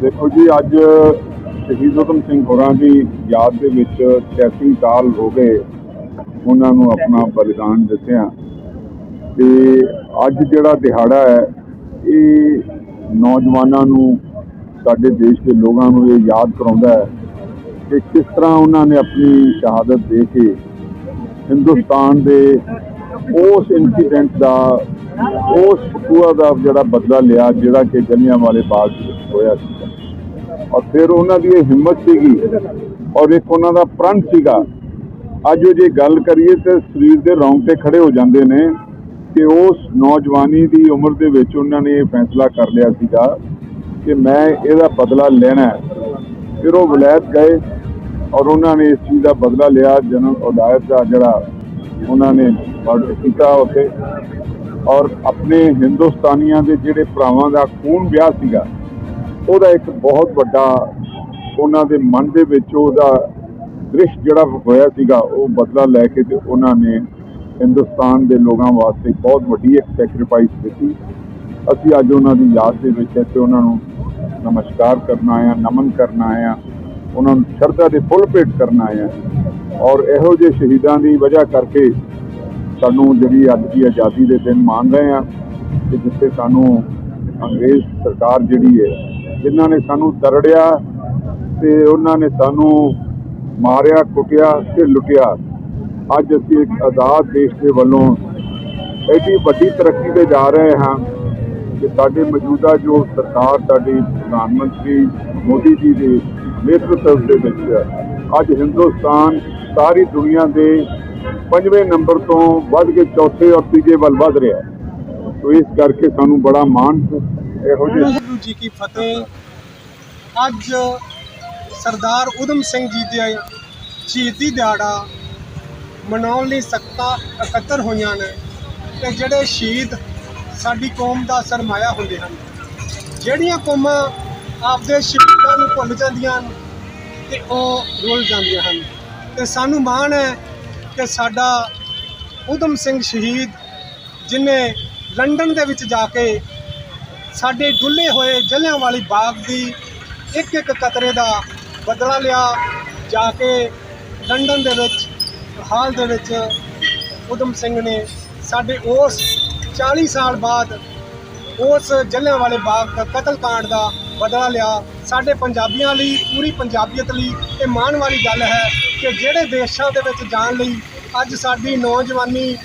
ਦੇਖੋ ਜੀ, ਅੱਜ ਸ਼ਹੀਦ ਉਦਮ ਸਿੰਘ ਹੋਰਾਂ ਦੀ ਯਾਦ ਦੇ ਵਿੱਚ 86 ਸਾਲ ਹੋ ਗਏ। ਉਹਨਾਂ ਨੂੰ ਆਪਣਾ ਬਲੀਦਾਨ ਦਿੱਤਿਆਂ। ਤੇ ਅੱਜ ਜਿਹੜਾ ਦਿਹਾੜਾ ਹੈ, ਇਹ ਨੌਜਵਾਨਾਂ ਨੂੰ, ਸਾਡੇ ਦੇਸ਼ ਦੇ ਲੋਕਾਂ ਨੂੰ ਇਹ ਯਾਦ ਕਰਾਉਂਦਾ ਹੈ ਕਿ ਕਿਸ ਤਰ੍ਹਾਂ ਉਹਨਾਂ ਨੇ ਆਪਣੀ ਸ਼ਹਾਦਤ ਦੇ ਕੇ ਹਿੰਦੁਸਤਾਨ ਦੇ ਉਸ ਇਨਸੀਡੈਂਟ ਦਾ ਉਸ ਪੂਰਾ ਦਾ ਜਿਹੜਾ ਬਦਲਾ ਲਿਆ, ਜਿਹੜਾ ਕਿ ਜਲਿਆਂ ਵਾਲੇ ਬਾਗ ਹੋਇਆ ਸੀ ਔਰ ਫਿਰ ਉਹਨਾਂ ਦੀ ਇਹ ਹਿੰਮਤ ਸੀਗੀ, ਔਰ ਇੱਕ ਉਹਨਾਂ ਦਾ ਪ੍ਰਣ ਸੀਗਾ। ਅੱਜ ਉਹ ਜੇ ਗੱਲ ਕਰੀਏ ਤੇ ਸਰੀਰ ਦੇ ਰੌਂਗਟੇ ਖੜੇ ਹੋ ਜਾਂਦੇ ਨੇ ਕਿ ਉਸ ਨੌਜਵਾਨੀ ਦੀ ਉਮਰ ਦੇ ਵਿੱਚ ਉਹਨਾਂ ਨੇ ਇਹ ਫੈਸਲਾ ਕਰ ਲਿਆ ਸੀਗਾ ਕਿ ਮੈਂ ਇਹਦਾ ਬਦਲਾ ਲੈਣਾ ਹੈ। ਫਿਰ ਉਹ ਵਿਲਾਇਤ ਗਏ ਔਰ ਉਹਨਾਂ ਨੇ ਇਸ ਚੀਜ਼ ਦਾ ਬਦਲਾ ਲਿਆ। ਜਨਮ ਉਦਾਇਤ ਦਾ ਜਿਹੜਾ ਉਹਨਾਂ ਨੇ ਮਰਡਰ ਕੀਤਾ ਉੱਥੇ। ਔਰ ਆਪਣੇ ਹਿੰਦੁਸਤਾਨੀਆਂ ਦੇ ਜਿਹੜੇ ਭਰਾਵਾਂ ਦਾ ਖੂਨ ਵਿਆਹ ਸੀਗਾ, ਉਹਦਾ ਇੱਕ ਬਹੁਤ ਵੱਡਾ ਉਹਨਾਂ ਦੇ ਮਨ ਦੇ ਵਿੱਚ ਉਹਦਾ ਦ੍ਰਿਸ਼ ਜਿਹੜਾ ਹੋਇਆ ਸੀਗਾ, ਉਹ ਬਦਲਾ ਲੈ ਕੇ ਤੇ ਉਹਨਾਂ ਨੇ ਹਿੰਦੁਸਤਾਨ ਦੇ ਲੋਕਾਂ ਵਾਸਤੇ ਬਹੁਤ ਵੱਡੀ ਇੱਕ ਸੈਕਰੀਫਾਈਸ ਦਿੱਤੀ। ਅਸੀਂ ਅੱਜ ਉਹਨਾਂ ਦੀ ਯਾਦ ਦੇ ਵਿੱਚ ਇੱਥੇ ਉਹਨਾਂ ਨੂੰ ਨਮਸਕਾਰ ਕਰਨਾ ਆਏ ਨਮਨ ਕਰਨਾ ਆਏ ਉਹਨਾਂ ਨੂੰ ਸ਼ਰਧਾ ਦੇ ਫੁੱਲ ਭੇਟ ਕਰਨਾ ਆਏ ਔਰ ਇਹੋ ਜਿਹੇ ਸ਼ਹੀਦਾਂ ਦੀ ਵਜ੍ਹਾ ਕਰਕੇ ਸਾਨੂੰ ਜਿਹੜੀ ਅੱਜ ਦੀ ਆਜ਼ਾਦੀ ਦੇ ਦਿਨ ਮੰਨ ਰਹੇ ਹਾਂ ਕਿ ਜਿੱਥੇ ਸਾਨੂੰ ਅੰਗਰੇਜ਼ ਸਰਕਾਰ ਜਿਹੜੀ ਹੈ, ਜਿਨ੍ਹਾਂ ਨੇ ਸਾਨੂੰ ਤਰੜਿਆ ਤੇ ਉਹਨਾਂ ਨੇ ਸਾਨੂੰ ਮਾਰਿਆ, ਕੁੱਟਿਆ ਤੇ ਲੁੱਟਿਆ। ਅੱਜ ਅਸੀਂ ਇੱਕ ਆਜ਼ਾਦ ਦੇਸ਼ ਦੇ ਵੱਲੋਂ ਐਡੀ ਵੱਡੀ ਤਰੱਕੀ ਤੇ ਜਾ ਰਹੇ ਹਾਂ ਕਿ ਸਾਡੇ ਮੌਜੂਦਾ ਜੋ ਸਰਕਾਰ ਸਾਡੀ ਪ੍ਰਧਾਨ ਮੰਤਰੀ ਮੋਦੀ ਜੀ ਦੇ ਨੇਤਰਤਵ ਦੇ ਵਿੱਚ ਅੱਜ ਹਿੰਦੁਸਤਾਨ ਸਾਰੀ ਦੁਨੀਆ ਦੇ ਪੰਜਵੇਂ ਨੰਬਰ ਤੋਂ ਵੱਧ ਕੇ ਚੌਥੇ ਔਰ ਤੀਜੇ ਵੱਲ ਵੱਧ ਰਿਹਾ ਹੈ। ਸੋ ਇਸ ਕਰਕੇ ਸਾਨੂੰ ਬੜਾ ਮਾਣ ਇਹੋ ਜਿਹੇ ਵਾਹਿਗੁਰੂ ਜੀ ਕੀ ਫਤਿਹ। ਅੱਜ ਸਰਦਾਰ ਉਦਮ ਸਿੰਘ ਜੀ ਦੇ ਸ਼ਹੀਦੀ ਦਿਹਾੜਾ ਮਨਾਉਣ ਲਈ ਸਖਤਾਂ ਇਕੱਤਰ ਹੋਈਆਂ ਨੇ ਤੇ ਜਿਹੜੇ ਸ਼ਹੀਦ ਸਾਡੀ ਕੌਮ ਦਾ ਸਰਮਾਇਆ ਹੁੰਦੇ ਹਨ, ਜਿਹੜੀਆਂ ਕੌਮਾਂ ਆਪਦੇ ਸ਼ਹੀਦਾਂ ਨੂੰ ਭੁੱਲ ਜਾਂਦੀਆਂ ਹਨ ਤੇ ਉਹ ਰੁੱਲ ਜਾਂਦੀਆਂ ਹਨ। ਤੇ ਸਾਨੂੰ ਮਾਣ ਹੈ ਕਿ ਸਾਡਾ ਉਦਮ ਸਿੰਘ ਸ਼ਹੀਦ, ਜਿਨੇ ਲੰਡਨ ਦੇ ਵਿੱਚ ਜਾ ਕੇ ਸਾਡੇ ਡੁੱਲੇ ਹੋਏ ਜਲਿਆਂਵਾਲੀ ਬਾਗ ਦੀ ਇੱਕ ਇੱਕ ਕਤਰੇ ਦਾ ਬਦਲਾ ਲਿਆ, ਜਾ ਕੇ ਲੰਡਨ ਦੇ ਵਿੱਚ, ਹਾਲ ਦੇ ਵਿੱਚ ਉਦਮ ਸਿੰਘ ਨੇ ਸਾਡੇ ਉਸ 40 ਸਾਲ ਬਾਅਦ ਉਸ ਜਲਿਆਂਵਾਲੇ ਬਾਗ ਦਾ ਕਤਲकांड ਦਾ ਬਦਲਾ ਲਿਆ। ਸਾਡੇ ਪੰਜਾਬੀਆਂ ਲਈ, ਪੂਰੀ ਪੰਜਾਬੀਅਤ ਲਈ ਇਹ ਮਾਣ ਵਾਲੀ ਗੱਲ ਹੈ ਕਿ ਜਿਹੜੇ ਦੇਸ਼ਾਂ ਦੇ ਵਿੱਚ ਜਾਣ ਲਈ ਅੱਜ ਸਾਡੀ ਨੌਜਵਾਨੀ